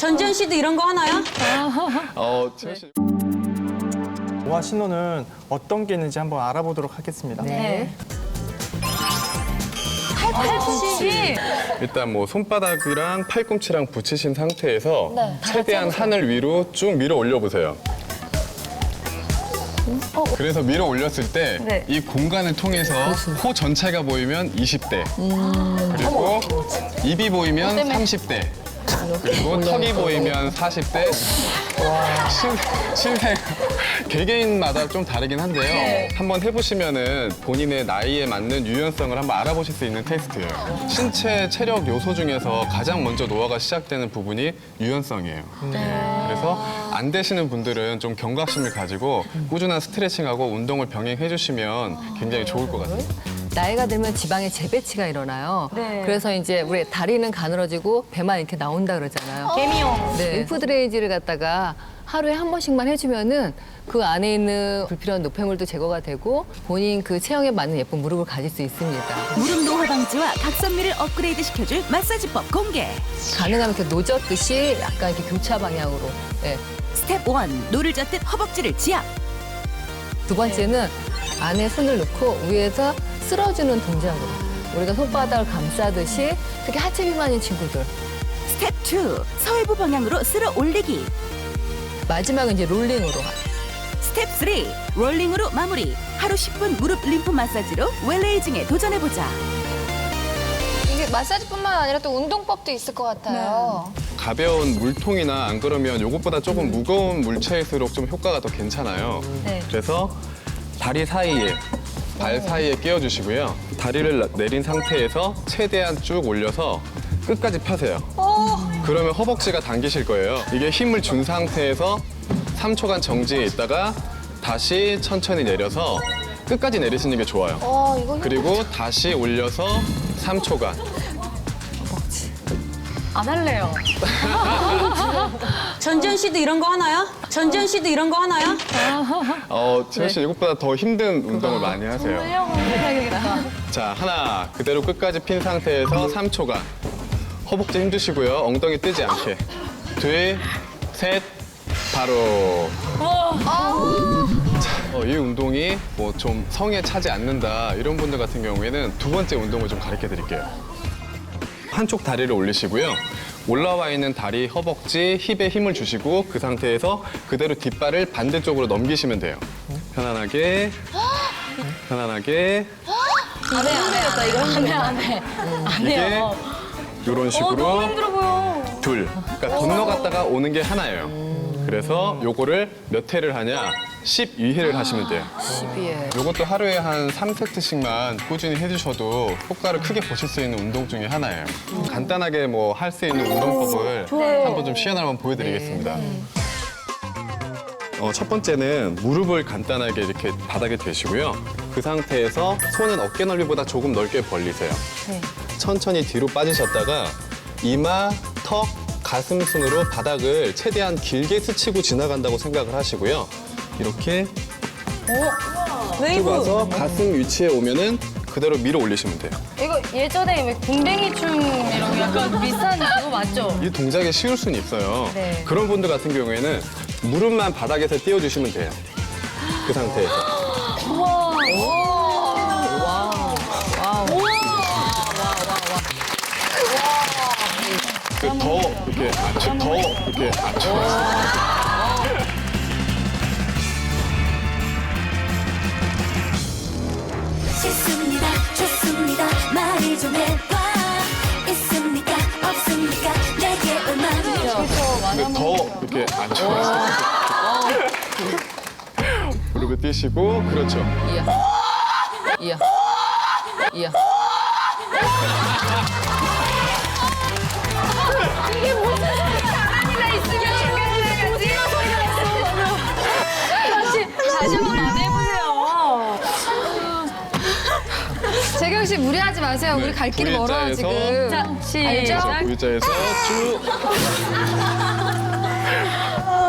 전지현 씨도 이런 거 하나요? 어, 채연 씨. 모아 신호는 어떤 게 있는지 한번 알아보도록 하겠습니다. 네. 팔꿈치. 일단 뭐 손바닥이랑 팔꿈치랑 붙이신 상태에서 네. 최대한 하늘 위로 쭉 밀어 올려보세요. 그래서 밀어 올렸을 때 이 네. 공간을 통해서 코 전체가 보이면 20대 그리고 입이 보이면 30대 그리고 턱이 보이면 40대 신, 신생 개개인마다 좀 다르긴 한데요. 한번 해보시면은 본인의 나이에 맞는 유연성을 한번 알아보실 수 있는 테스트예요. 신체 체력 요소 중에서 가장 먼저 노화가 시작되는 부분이 유연성이에요. 그래서 안 되시는 분들은 좀 경각심을 가지고 꾸준한 스트레칭하고 운동을 병행해 주시면 굉장히 좋을 것 같아요. 나이가 들면 지방의 재배치가 일어나요. 네. 그래서 이제 우리 다리는 가늘어지고 배만 이렇게 나온다 그러잖아요. 개미용. 네. 림프 드레이지를 갖다가 하루에 한 번씩만 해주면은 그 안에 있는 불필요한 노폐물도 제거가 되고 본인 그 체형에 맞는 예쁜 무릎을 가질 수 있습니다. 무릎 노화 방지와 각선미를 업그레이드 시켜줄 마사지법 공개. 가능하면 이렇게 노젓듯이 약간 이렇게 교차 방향으로. 네. 스텝 1. 노를 젓듯 허벅지를 지압. 두 번째는 안에 손을 넣고 위에서 쓸어주는 동작으로. 우리가 손바닥을 감싸듯이 특히 하체 비만인 친구들. 스텝 2. 서해부 방향으로 쓸어 올리기. 마지막은 이제 롤링으로. 스텝 3. 롤링으로 마무리. 하루 10분 무릎 림프 마사지로 웰레이징에 도전해보자. 이게 마사지뿐만 아니라 또 운동법도 있을 것 같아요. 가벼운 물통이나 안 그러면 이것보다 조금 무거운 물체일수록 좀 효과가 더 괜찮아요. 네. 그래서 다리 사이에 발 사이에 끼워주시고요. 다리를 내린 상태에서 최대한 쭉 올려서 끝까지 펴세요. 그러면 허벅지가 당기실 거예요. 이게 힘을 준 상태에서 3초간 정지해 있다가 다시 천천히 내려서 끝까지 내리시는 게 좋아요. 어, 이거 힘- 그리고 다시 올려서 3초간. 안 할래요. 전지현 씨도 이런 거 하나요? 전지현 씨도 이런 거 하나요? 어, 채연 씨 이것보다 더 힘든 운동을 많이 하세요. 자, 하나 그대로 끝까지 핀 상태에서 3초간 허벅지 힘주시고요. 엉덩이 뜨지 않게. 둘, 셋, 바로. 자, 어, 이 운동이 뭐 좀 성에 차지 않는다 이런 분들 같은 경우에는 두 번째 운동을 좀 가르쳐 드릴게요. 한쪽 다리를 올리시고요. 올라와 있는 다리, 허벅지, 힙에 힘을 주시고 그 상태에서 그대로 뒷발을 반대쪽으로 넘기시면 돼요. 편안하게, 편안하게. 안 해, 안 해겠다. 이거 하면 안 해. 안 이게 해요. 이런 식으로 어, 너무 힘들어 보여. 둘. 그러니까 건너갔다가 오는 게 하나예요. 그래서 요거를 몇 회를 하냐? 12회를 하시면 돼요. 12에. 요것도 하루에 한 3세트씩만 꾸준히 해주셔도 효과를 크게 보실 수 있는 운동 중에 하나예요. 간단하게 뭐 할 수 있는 운동법을 한번 좀 시연을 한번 보여드리겠습니다. 어, 첫 번째는 무릎을 간단하게 이렇게 바닥에 대시고요. 그 상태에서 손은 어깨 넓이보다 조금 넓게 벌리세요. 천천히 뒤로 빠지셨다가 이마, 턱, 가슴 순으로 바닥을 최대한 길게 스치고 지나간다고 생각을 하시고요. 이렇게 쭉 웨이브. 와서 가슴 위치에 오면은 그대로 밀어 올리시면 돼요. 이거 예전에 왜 군뱅이 춤이랑 약간 비슷한 그거 맞죠? 이 동작이 쉬울 수는 있어요. 네. 그런 분들 같은 경우에는 무릎만 바닥에서 띄워주시면 돼요. 그 상태에서. 그더 이렇게 앉혀, 더 이렇게 앉혀. 더 이렇게 앉혀. 무릎을 띄시고, 그렇죠. 이야. 이야. 이야. 다시 한번 해보세요. 재경 씨 무리하지 마세요. 우리 갈 길이 네, 멀어요 V자에서 지금. 자, 알죠? 시작. 의자에서 쭉 Oh.